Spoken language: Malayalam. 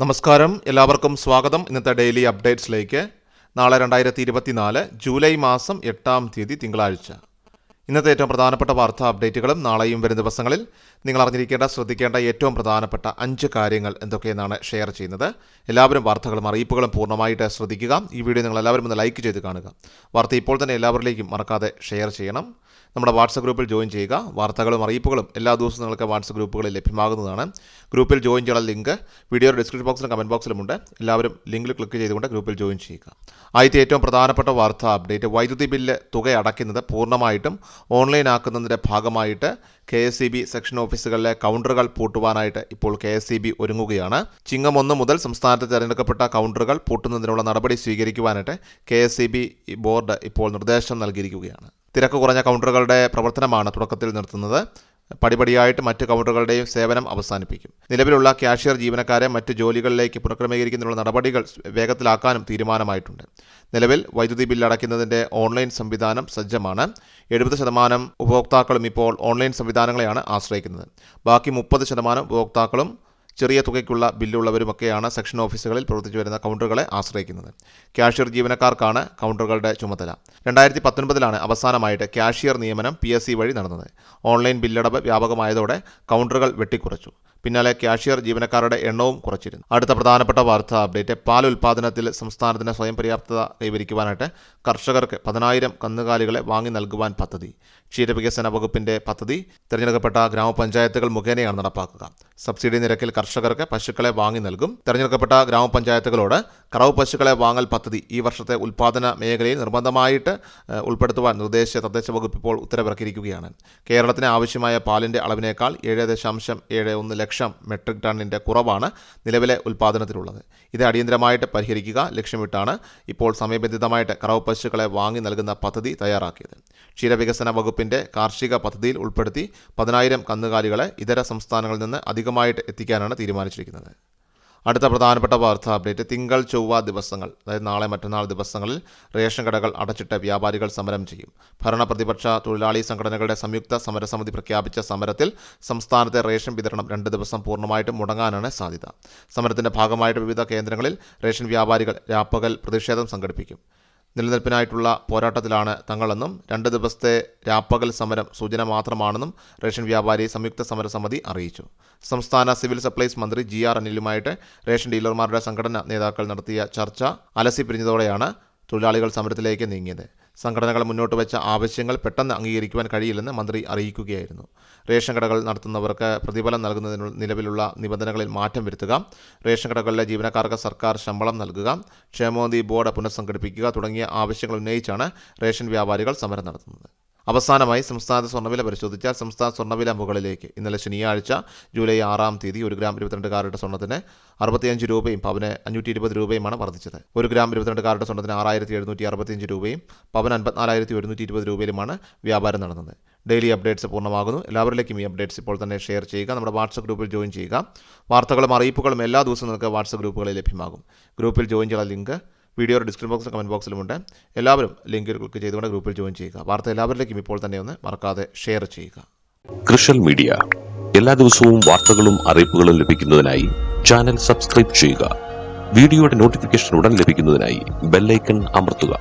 നമസ്കാരം. എല്ലാവർക്കും സ്വാഗതം. ഇന്നത്തെ ഡെയിലി അപ്ഡേറ്റ്സിലേക്ക്. നാളെ രണ്ടായിരത്തി ഇരുപത്തിനാല് ജൂലൈ മാസം എട്ടാം തീയതി തിങ്കളാഴ്ച. ഇന്നത്തെ ഏറ്റവും പ്രധാനപ്പെട്ട വാർത്താ അപ്ഡേറ്റുകളും നാളെയും വരും ദിവസങ്ങളിൽ നിങ്ങൾ അറിഞ്ഞിരിക്കേണ്ട ശ്രദ്ധിക്കേണ്ട ഏറ്റവും പ്രധാനപ്പെട്ട അഞ്ച് കാര്യങ്ങൾ എന്തൊക്കെയെന്നാണ് ഷെയർ ചെയ്യുന്നത്. എല്ലാവരും വാർത്തകളും അറിയിപ്പുകളും പൂർണമായിട്ട് ശ്രദ്ധിക്കുക. ഈ വീഡിയോ നിങ്ങൾ എല്ലാവരും ഒന്ന് ലൈക്ക് ചെയ്ത് കാണുക. വാർത്ത ഇപ്പോൾ തന്നെ എല്ലാവരിലേക്കും മറക്കാതെ ഷെയർ ചെയ്യണം. നമ്മുടെ വാട്സപ്പ് ഗ്രൂപ്പിൽ ജോയിൻ ചെയ്യുക. വാർത്തകളും അറിയിപ്പുകളും എല്ലാ ദിവസവും നിങ്ങൾക്ക് വാട്സപ്പ് ഗ്രൂപ്പുകളിൽ ലഭ്യമാകുന്നതാണ്. ഗ്രൂപ്പിൽ ജോയിൻ ചെയ്യാനുള്ള ലിങ്ക് വീഡിയോയുടെ ഡിസ്ക്രിപ്ഷൻ ബോക്സിലും കമന്റ് ബോക്സിലുമുണ്ട് എല്ലാവരും ലിങ്കിൽ ക്ലിക്ക് ചെയ്തുകൊണ്ട് ഗ്രൂപ്പിൽ ജോയിൻ ചെയ്യുക. ആദ്യത്തെ ഏറ്റവും പ്രധാനപ്പെട്ട വാർത്താ അപ്ഡേറ്റ് വൈദ്യുതി ബില്ല് തുക അടയ്ക്കുന്നത് പൂർണമായിട്ടും ഓൺലൈൻ ആക്കുന്നതിന്റെ ഭാഗമായിട്ട് K S C B section ഓഫീസുകളിലെ കൗണ്ടറുകൾ പൂട്ടുവാനായിട്ട് ഇപ്പോൾ കെ എസ് സി ബി ഒരുങ്ങുകയാണ്. ചിങ്ങം ഒന്ന് മുതൽ സംസ്ഥാനത്ത് തിരഞ്ഞെടുക്കപ്പെട്ട കൗണ്ടറുകൾ പൂട്ടുന്നതിനുള്ള നടപടി സ്വീകരിക്കുവാനായിട്ട് K S E B board ഇപ്പോൾ നിർദ്ദേശം നൽകിയിരിക്കുകയാണ്. തിരക്ക് കുറഞ്ഞ കൗണ്ടറുകളുടെ പ്രവർത്തനമാണ് തുടക്കത്തിൽ നിർത്തുന്നത്. പടിപടിയായിട്ട് മറ്റ് കൗണ്ടറുകളുടെയും സേവനം അവസാനിപ്പിക്കും. നിലവിലുള്ള കാഷ്യർ ജീവനക്കാരെ മറ്റ് ജോലികളിലേക്ക് പുനഃക്രമീകരിക്കുന്നതിനുള്ള നടപടികൾ വേഗത്തിലാക്കാനും തീരുമാനമായിട്ടുണ്ട്. നിലവിൽ വൈദ്യുതി ബില്ല് അടയ്ക്കുന്നതിന്റെ ഓൺലൈൻ സംവിധാനം സജ്ജമാണ്. എഴുപത് ശതമാനം ഉപഭോക്താക്കളും ഇപ്പോൾ ഓൺലൈൻ സംവിധാനങ്ങളെയാണ് ആശ്രയിക്കുന്നത്. ബാക്കി മുപ്പത് ശതമാനം ഉപഭോക്താക്കളും ചെറിയ തുകയ്ക്കുള്ള ബില്ലുള്ളവരുമൊക്കെയാണ് സെക്ഷൻ ഓഫീസുകളിൽ പ്രവർത്തിച്ചു വരുന്ന കൗണ്ടറുകളെ ആശ്രയിക്കുന്നത്. കാഷ്യർ ജീവനക്കാർക്കാണ് കൗണ്ടറുകളുടെ ചുമതല. രണ്ടായിരത്തി പത്തൊൻപതിലാണ് അവസാനമായിട്ട് കാഷ്യർ നിയമനം പി എസ് സി വഴി നടന്നത്. ഓൺലൈൻ ബില്ലടവ് വ്യാപകമായതോടെ കൗണ്ടറുകൾ വെട്ടിക്കുറച്ചു. പിന്നാലെ കാഷ്യർ ജീവനക്കാരുടെ എണ്ണവും കുറച്ചിരുന്നു. അടുത്ത പ്രധാനപ്പെട്ട വാർത്താ അപ്ഡേറ്റ് പാൽ ഉൽപ്പാദനത്തിൽ സംസ്ഥാനത്തിന് സ്വയം പര്യാപ്തത കൈവരിക്കുവാനായിട്ട് കർഷകർക്ക് പതിനായിരം കന്നുകാലികളെ വാങ്ങി നൽകുവാൻ പദ്ധതി. ക്ഷീരവികസന വകുപ്പിന്റെ പദ്ധതി തിരഞ്ഞെടുക്കപ്പെട്ട ഗ്രാമപഞ്ചായത്തുകൾ മുഖേനയാണ് നടപ്പാക്കുക. സബ്സിഡി നിരക്കിൽ കർഷകർക്ക് പശുക്കളെ വാങ്ങി നൽകും. തെരഞ്ഞെടുക്കപ്പെട്ട ഗ്രാമപഞ്ചായത്തുകളോട് കറവ് പശുക്കളെ വാങ്ങൽ പദ്ധതി ഈ വർഷത്തെ ഉൽപ്പാദന മേഖലയിൽ നിർബന്ധമായിട്ട് ഉൾപ്പെടുത്തുവാൻ നിർദ്ദേശ തദ്ദേശ വകുപ്പ് ഇപ്പോൾ ഉത്തരവിറക്കിയിരിക്കുകയാണ്. കേരളത്തിന് ആവശ്യമായ പാലിന്റെ അളവിനേക്കാൾ ഏഴ് ദശാംശം ഏഴ് ഒന്ന് ലക്ഷം മെട്രിക് ടണ്ണിന്റെ കുറവാണ് നിലവിലെ ഉൽപ്പാദനത്തിലുള്ളത് ഇത് അടിയന്തരമായിട്ട് പരിഹരിക്കുക ലക്ഷ്യമിട്ടാണ് ഇപ്പോൾ സമയബന്ധിതമായിട്ട് കറവ് പശുക്കളെ വാങ്ങി നൽകുന്ന പദ്ധതി തയ്യാറാക്കിയത്. ക്ഷീരവികസന വകുപ്പിന്റെ കാർഷിക പദ്ധതിയിൽ ഉൾപ്പെടുത്തി പതിനായിരം കന്നുകാലികളെ ഇതര സംസ്ഥാനങ്ങളിൽ നിന്ന് അധികമായിട്ട് എത്തിക്കാനാണ് തീരുമാനിച്ചിരിക്കുന്നത്. അടുത്ത പ്രധാനപ്പെട്ട വാർത്താ അപ്ഡേറ്റ് തിങ്കൾ ചൊവ്വ ദിവസങ്ങൾ അതായത് നാളെ മറ്റന്നാൾ ദിവസങ്ങളിൽ റേഷൻ കടകൾ അടച്ചിട്ട് വ്യാപാരികൾ സമരം ചെയ്യും. ഭരണ പ്രതിപക്ഷ തൊഴിലാളി സംഘടനകളുടെ സംയുക്ത സമരസമിതി പ്രഖ്യാപിച്ച സമരത്തിൽ സംസ്ഥാനത്തെ റേഷൻ വിതരണം രണ്ട് ദിവസം പൂർണമായിട്ട് മുടങ്ങാനാണ് സാധ്യത. സമരത്തിന്റെ ഭാഗമായിട്ട് വിവിധ കേന്ദ്രങ്ങളിൽ റേഷൻ വ്യാപാരികൾ രാപ്പകൽ പ്രതിഷേധം സംഘടിപ്പിക്കും. നിലനിൽപ്പിനായിട്ടുള്ള പോരാട്ടത്തിലാണ് തങ്ങളെന്നും രണ്ട് ദിവസത്തെ രാപ്പകൽ സമരം സൂചന മാത്രമാണെന്നും റേഷൻ വ്യാപാരി സംയുക്ത സമരസമിതി അറിയിച്ചു. സംസ്ഥാന സിവിൽ സപ്ലൈസ് മന്ത്രി ജി ആർ അനിലുമായിട്ട് റേഷൻ ഡീലർമാരുടെ സംഘടന നേതാക്കൾ നടത്തിയ ചർച്ച അലസി പിരിഞ്ഞതോടെയാണ് തൊഴിലാളികൾ സമരത്തിലേക്ക് നീങ്ങിയത്. സംഘടനകൾ മുന്നോട്ട് വെച്ച ആവശ്യങ്ങൾ പെട്ടെന്ന് അംഗീകരിക്കുവാൻ കഴിയില്ലെന്ന് മന്ത്രി അറിയിക്കുകയായിരുന്നു. റേഷൻ കടകൾ നടത്തുന്നവർക്ക് പ്രതിഫലം നൽകുന്നതിനുള്ള നിലവിലുള്ള നിബന്ധനകളിൽ മാറ്റം വരുത്തുക റേഷൻ കടകളിലെ ജീവനക്കാർക്ക് സർക്കാർ ശമ്പളം നൽകുക ക്ഷേമോന്തി ബോർഡ് പുനഃസംഘടിപ്പിക്കുക തുടങ്ങിയ ആവശ്യങ്ങൾ ഉന്നയിച്ചാണ് റേഷൻ വ്യാപാരികൾ സമരം നടത്തുന്നത്. അവസാനമായി സംസ്ഥാനത്തെ സ്വർണവില പരിശോധിച്ചാൽ സംസ്ഥാന സ്വർണവില മുകളിലേക്ക്. ഇന്നലെ ശനിയാഴ്ച ജൂലൈ ആറാം തീയതി ഒരു ഗ്രാം ഇരുപത്തിരണ്ട് കാരുടെ സ്വർണത്തിന് അറുപത്തിയഞ്ച് രൂപയും പവന് അഞ്ഞൂറ്റി ഇരുപത് രൂപയുമാണ് വർദ്ധിച്ചത്. ഒരു ഗ്രാം ഇരുപത്തിരണ്ട് കാരുടെ സ്വർണത്തിന് ആറായിരത്തി എഴുന്നൂറ്റി അറുപത്തിയഞ്ച് രൂപയും പവൻ അൻപത്തിനാലായിരത്തി ഒരുന്നൂറ്റി ഇരുപത് രൂപയിലുമാണ് വ്യാപാരം നടന്നത്. ഡെയിലി അപ്ഡേറ്റ്സ് പൂർണമാകുന്നു. എല്ലാവരിലേക്കും ഈ അപ്ഡേറ്റ്സ് ഇപ്പോൾ തന്നെ ഷെയർ ചെയ്യുക. നമ്മുടെ വാട്സപ്പ് ഗ്രൂപ്പിൽ ജോയിൻ ചെയ്യുക. വാർത്തകളും അറിയിപ്പുകളും എല്ലാ ദിവസവും നിങ്ങൾക്ക് വാട്സപ്പ് ഗ്രൂപ്പുകളിൽ ലഭ്യമാകും. ഗ്രൂപ്പിൽ ജോയിൻ ചെയ്യാൻ ലിങ്ക് വീഡിയോയുടെ ഡിസ്ക്രിപ്ഷൻ ബോക്സിലും കമന്റ് ബോക്സിലുമുണ്ട് എല്ലാവരും ലിങ്കിൽ ക്ലിക്ക് ചെയ്തുകൊണ്ട് ഗ്രൂപ്പിൽ ജോയിൻ ചെയ്യുക. വാർത്ത എല്ലാവരിലേക്കും ഇപ്പോൾ തന്നെ ഒന്ന് മറക്കാതെ ഷെയർ ചെയ്യുക. കൃഷൽ മീഡിയ എല്ലാ ദിവസവും വാർത്തകളും അറിയിപ്പുകളും ലഭിക്കുന്നതിനായി ചാനൽ സബ്സ്ക്രൈബ് ചെയ്യുക. വീഡിയോയുടെ നോട്ടിഫിക്കേഷൻ ഉടൻ ലഭിക്കുന്നതിനായി ബെല്ലൈക്കൺ അമർത്തുക.